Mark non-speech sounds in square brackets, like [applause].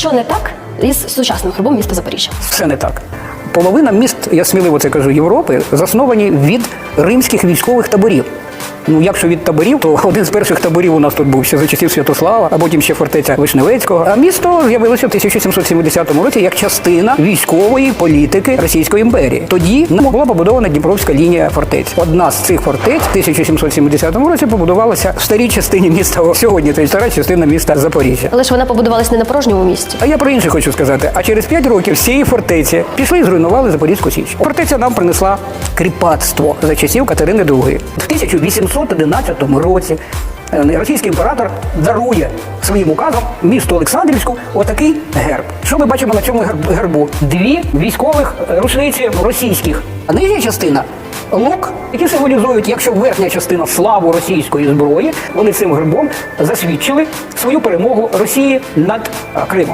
Що не так із сучасним гербом міста Запоріжжя? Все не так. Половина міст, я сміливо це кажу, Європи, засновані від римських військових таборів. Ну, якщо від таборів, то [laughs] один з перших таборів у нас тут був ще за часів Святослава, а потім ще фортеця Вишневецького. А місто з'явилося в 1770 році як частина військової політики Російської імперії. Тоді була побудована Дніпровська лінія фортець. Одна з цих фортець в 1770 році побудувалася в старій частині міста сьогодні. Це стара частина міста Запоріжжя. Але ж вона побудувалась не на порожньому місці. А я про інше хочу сказати. А через 5 років з цієї фортеці пішли і зруйнували Запорізьку Січ. Фортеця нам принесла кріпацтво за часів Катерини II. В 1811 році е, російський імператор дарує своїм указом місту Олександрівську отакий герб. Що ми бачимо на цьому гербу? Дві військових рушниці російських. А нижня частина лук, які символізують, якщо верхня частина славу російської зброї, вони цим гербом засвідчили свою перемогу Росії над Кримом.